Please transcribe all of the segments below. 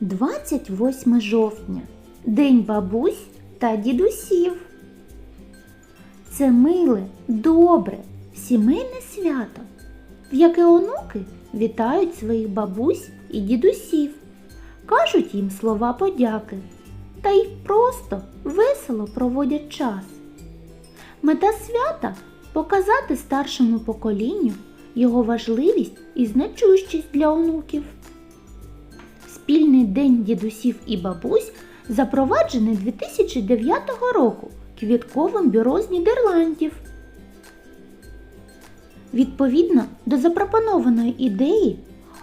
28 жовтня День бабусь та дідусів. Це миле, добре, сімейне свято, в яке онуки вітають своїх бабусь і дідусів, кажуть їм слова подяки та й просто весело проводять час. Мета свята показати старшому поколінню його важливість і значущість для онуків. День дідусів і бабусь запроваджений 2009 року квітковим бюро з Нідерландів. Відповідно до запропонованої ідеї,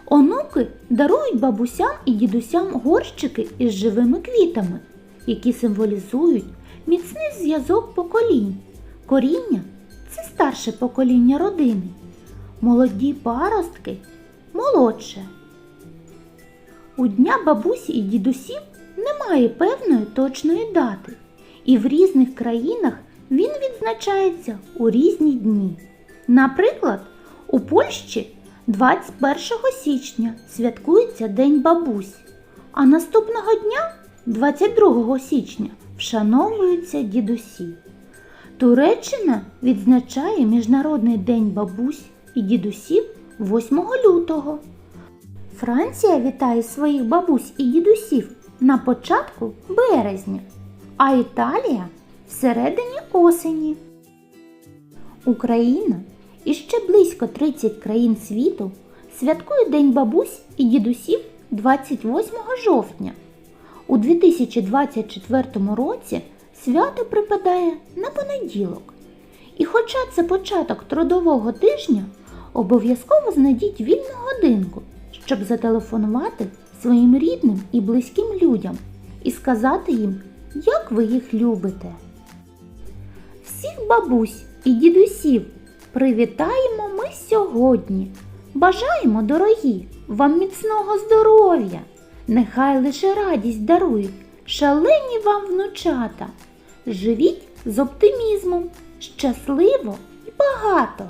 онуки дарують бабусям і дідусям горщики із живими квітами, які символізують міцний зв'язок поколінь. Коріння це старше покоління родини, молоді паростки молодше. У Дня бабусі і дідусів немає певної точної дати, і в різних країнах він відзначається у різні дні. Наприклад, у Польщі 21 січня святкується День бабусь, а наступного дня, 22 січня, вшановуються дідусі. Туреччина відзначає Міжнародний день бабусь і дідусів 8 лютого. Франція вітає своїх бабусь і дідусів на початку березня, а Італія всередині осені. Україна і ще близько 30 країн світу святкує День бабусь і дідусів 28 жовтня. У 2024 році свято припадає на понеділок. І хоча це початок трудового тижня, обов'язково знайдіть вільну годинку, щоб зателефонувати своїм рідним і близьким людям і сказати їм, як ви їх любите. Всіх бабусь і дідусів привітаємо ми сьогодні. Бажаємо, дорогі, вам міцного здоров'я. Нехай лише радість дарують шалені вам внучата. Живіть з оптимізмом, щасливо і багато.